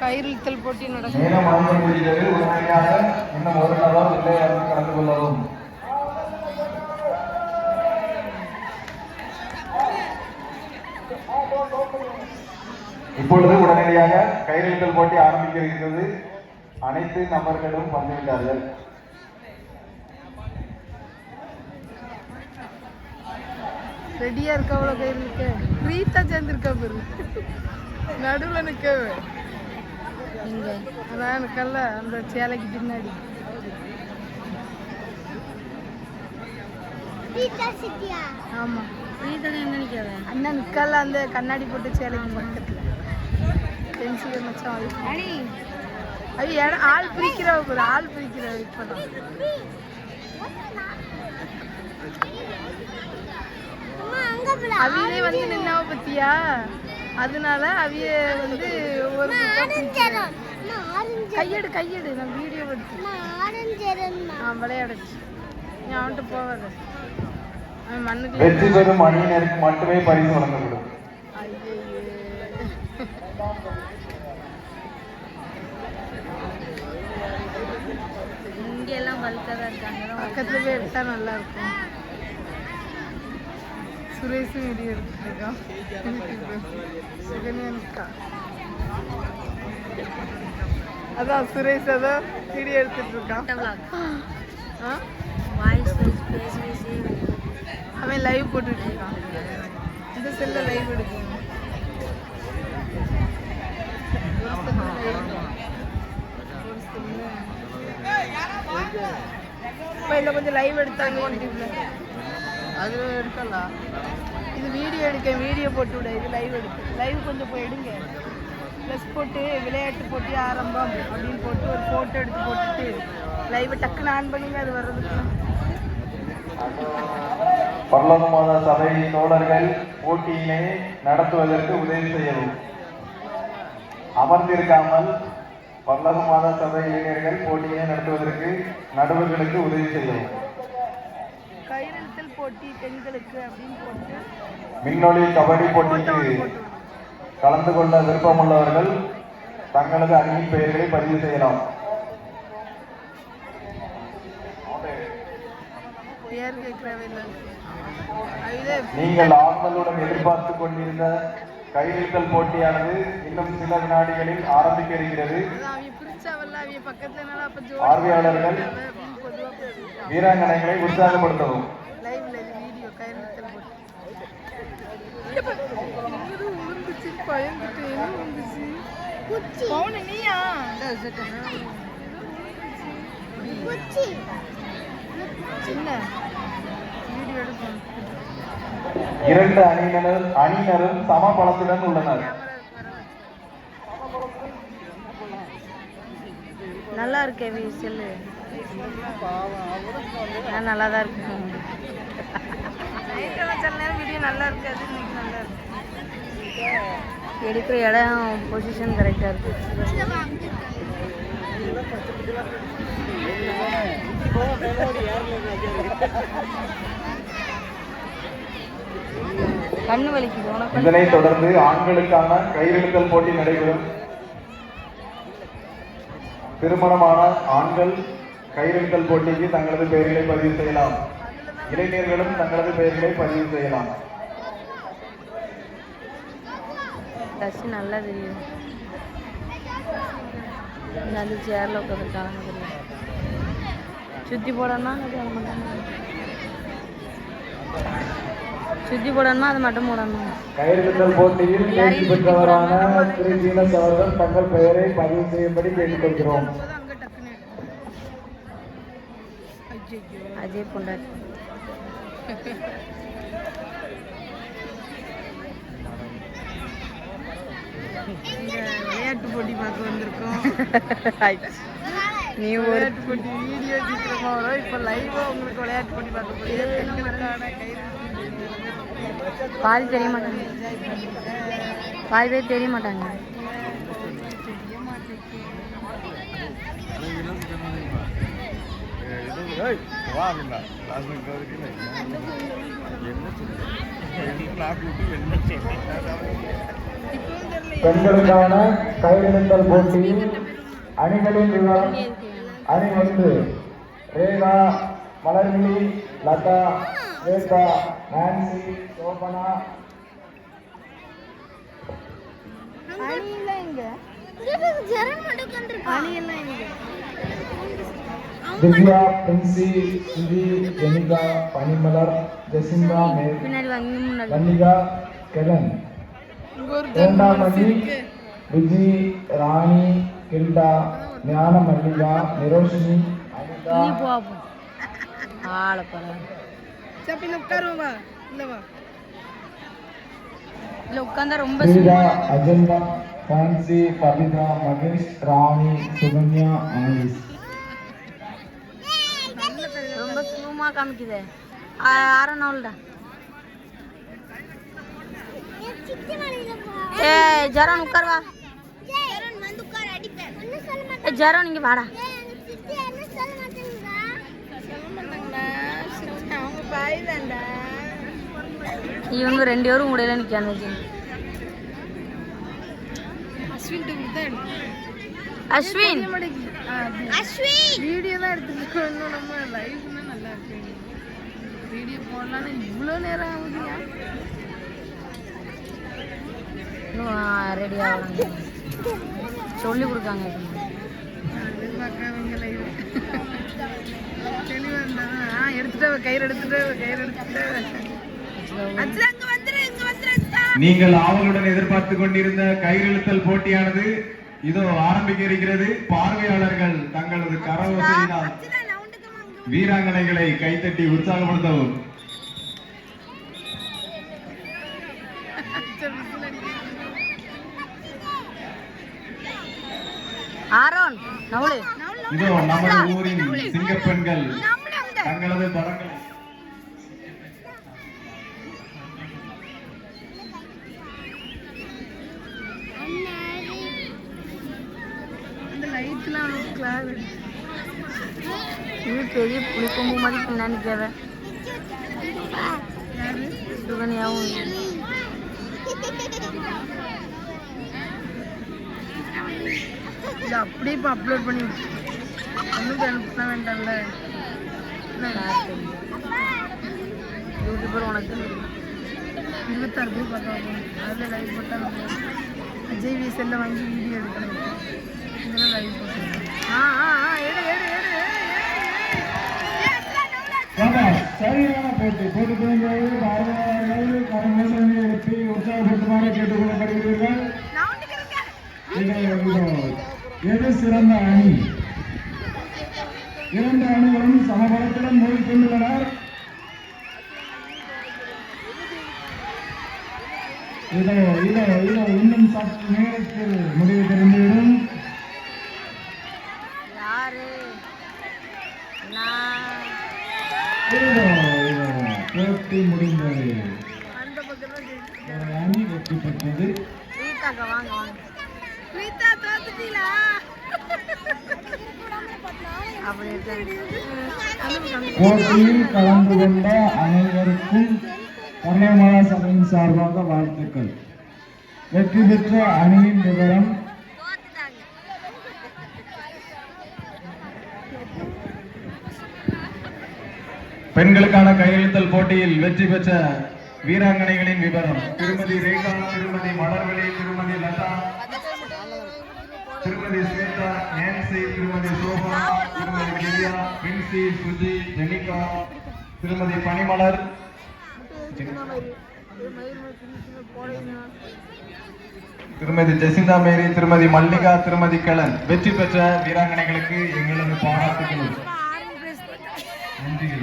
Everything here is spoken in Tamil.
கயிறிழுத்தல் போட்டி நடக்கும். ஆண்டு முடிகிறது உடனடியாக இன்னும் ஒரு நபர் இல்லை என்று கலந்து கொள்ளவும். இப்பொழுது உடனடியாக கயிறிழுத்தல் போட்டி ஆரம்பிக்க இருக்கிறது அனைத்து நபர்களும் வந்துவிட்டார்கள் ரெடியா இருக்கா அவ்வளோ கயிறு நிற்க பிரீத்தா சேர்ந்துருக்கா பேரு. நடுவில் நிற்கவே இங்க. அதான் நிற்கல அந்த சேலைக்கு பின்னாடி. ஆமா. அண்ணா நிற்கல அந்த கண்ணாடி போட்டு சேலைக்கு பக்கத்துல. பென்சில் மச்சான் அது. இடம் ஆள் பிரிக்கிறவ பாரு ஆள் பிரிக்கிறவ இப்பதான் அவியே வந்து நின்னாவ பத்தியா? அதனால அவிய வந்து ஒரு கையெடு கையெடு நான் வீடியோ எடுத்து. நான் விளையாடுச்சு. நீ அவன்கிட்ட போவாத அவன் மண்ணுக்கு வெற்றி பெறும் அணியினருக்கு மட்டுமே பரிசு வழங்கப்படும். இங்க எல்லாம் பல்காக இருக்காங்க. பக்கத்துல போய் எடுத்தா நல்லா இருக்கும். சுரேஷும் வெளியே இருக்கான் சுகன்யானுக்கா அதான் சுரேஷ் அதான் வீடியோ எடுத்துட்டு இருக்கான் ஆ? அவன் லைவ் போட்டுட்டு இருக்கான் இந்த செல்ல லைவ் எடுக்கணும் இப்போ இதில் கொஞ்சம் லைவ் எடுத்தாங்க யூடியூப்ல அது எடுக்கலாம். இது வீடியோ எடுக்க வீடியோ போட்டு விட இது லைவ் எடுக்க. லைவ் கொஞ்சம் போய் எடுங்க. ப்ளஸ் போட்டு விளையாட்டு போட்டி ஆரம்பம் அப்படின்னு போட்டு ஒரு ஃபோட்டோ எடுத்து போட்டுட்டு லைவை டக்குன்னு ஆன் பண்ணுங்க அது வர்றதுக்கு. பல்லவ மாத சபை தோழர்கள் போட்டியினை நடத்துவதற்கு உதவி செய்யவும். அமர்ந்திருக்காமல் பல்லவ மாத சபை இளைஞர்கள் போட்டியினை நடத்துவதற்கு நடுவர்களுக்கு உதவி செய்யவும். கையெழுத்தல் போட்டி பெண்களுக்கு அப்படின்னு போட்டு மின்னொளி கபடி போட்டிக்கு. கலந்து கொள்ள விருப்பமுள்ளவர்கள் தங்களது அணியின் பெயர்களை பதிவு செய்யலாம். நீங்கள் ஆர்வலுடன் எதிர்பார்த்து கொண்டிருந்த கைவித்தல் போட்டியானது இன்னும் சில வினாடிகளில் ஆரம்பிக்க இருக்கிறது. பார்வையாளர்கள் வீராங்கனைகளை உற்சாகப்படுத்தவும். வீடியோ நீயா சின்ன வீடியோ எடுக்கணும் இரண்டு அணியினர் அணியினரும் சம பலத்துடன் உள்ளனர். நல்லா இருக்கே செல்லு. நல்லா தான் இருக்கேன். சில நேரம் வீடியோ நல்லா இருக்காது இன்னைக்கு நல்லா இருக்கு. எடுக்கிற இடம் பொசிஷன் கரெக்டாக இருக்கு. கண்ணு வலிக்குது. இதனைத் தொடர்ந்து ஆண்களுக்கான கயிறிழுத்தல் போட்டி நடைபெறும். திருமணமான ஆண்கள் கயிறிழுத்தல் போட்டிக்கு தங்களது பெயர்களை பதிவு செய்யலாம். இளைஞர்களும் தங்களது பெயர்களை பதிவு செய்யலாம். நல்லா தெரியும். அந்த சேரில் உட்காந்துருக்காங்க சுற்றி போடணும்னா அது மட்டும் சுற்றி போடணுமா அது மட்டும் போடணும்? கயிறுத்தல் போட்டியில் தேர்ச்சி பெற்றவரான திரு. ஜீனஸ் அவர்கள் தங்கள் பெயரை பதிவு செய்யும்படி கேட்டுக்கொள்கிறோம். அஜய் பொண்டாட்டி. விளையாட்டு போட்டி பார்க்க வந்திருக்கோம். நீ விளையாட்டு போட்டி வீடியோ சீக்கிரமா வரும். இப்போ லைவா உங்களுக்கு விளையாட்டு போட்டி பார்க்க போறீங்க பெண்களுக்கான பாதி தெரிய மாட்டாங்க. பாதி பேர் தெரிய மாட்டாங்க. இப்பவும் தெரியல பெண்களுக்கான கையெழுத்தல் போட்டியில் அணிகளின் விவரம் அணி ஒன்று ரேகா மலர்விழி லதா ஸ்வேதா நான்சி சோபனா. அணியெல்லாம் எங்க? அணியெல்லாம் எங்க? திவ்யா பிரின்சி சுதி ஜெனிகா பனிமலர் ஜெசிந்தா வன்னிகா கெலன் இங்க ஒரு இரண்டாம் அணி Viji Rani Gilda Gnana Mallika Niroshini Anitha Ajantha Fancy Babitha Mahesh Rani Sukanya Alice சுகமா காமிக்குது அரை நாள்டா ஏ ஜரான் உட்கார் வா. ஏ ஜரான் இங்க வாடா. அவங்க பாய் தான்டா இவங்க ரெண்டு பேரும் உடையில நிக்கான்னு வச்சு அஸ்வின் அஸ்வின். வீடியோ தான் நம்ம இருக்கு வீடியோ போடலாம்னு இவ்வளோ நேரம் ஆகுதுயா இன்னும் ரெடி சொல்லி கொடுக்காங்க. தெளிவாக இருந்தா ஆ எடுத்துட்டு வா, கயிறு எடுத்துட்டு வா, கயிறு எடுத்துட்டு வா. அச்சா. அங்க வந்துரு இங்க வந்துரு அச்சா. நீங்கள் ஆவலுடன் எதிர்பார்த்து கொண்டிருந்த கையெழுத்தல் போட்டியானது இதோ ஆரம்பிக்க இருக்கிறது. பார்வையாளர்கள் தங்களது கரவோசையினால் வீராங்கனைகளை கைத்தட்டி உற்சாகப்படுத்தவும். இதோ நமது ஊரின் சிங்கப்பெண்கள் தங்களது படங்களை. இது பெரிய புளிக்கொம்பு மாதிரி யாரு சுகன்யாவும் இது அப்படியே இப்போ அப்லோட் பண்ணி ஒன்றும் அனுப்பினா வேண்டாம்ல? யூடியூபர் உனக்கு. இருபத்தாறு பேர் பார்த்தாங்க அதில் லைவ் போட்டால் விஜய் விஎஸ்எல்ல வாங்கி வீடியோ எடுக்கணும். இதெல்லாம் லைவ் போட்டாங்க ஆ ஆ ஆ எடு எடு எடு சரியான போட்டி. போட்டி துவங்கியது பார்வையாளர்கள் கரங்கோசனை எழுப்பி உற்சாகப்படுத்துமாறு கேட்டுக்கொள்ளப்படுகிறீர்கள். எது சிறந்த அணி? இரண்டு அணிகளும் சமபலத்துடன் மோதிக்கொண்டுள்ளனர் இதோ இதோ இதோ இன்னும் சற்று நேரத்தில் முடிவு தெரிந்துவிடும். போட்டி முடிந்தது. அணி வெற்றி பெற்றது. போட்டியில் கலந்து கொண்ட அனைவருக்கும் கர்நாடக சபையின் சார்பாக வாழ்த்துக்கள். வெற்றி பெற்ற அணியின் விவரம். பெண்களுக்கான கையெழுத்தல் போட்டியில் வெற்றி பெற்ற வீராங்கனைகளின் விவரம். திருமதி ரேகா திருமதி மலர்வழி திருமதி லதா திருமதி ஸ்வேதா நான்சி திருமதி சோபா திருமதி திவ்யா பின்சி சுஜி ஜெனிகா திருமதி பனிமலர். திருமதி ஜெசிந்தா மேரி திருமதி மல்லிகா திருமதி கலன். வெற்றி பெற்ற வீராங்கனைகளுக்கு எங்களது பாராட்டுகள். நன்றிகள்.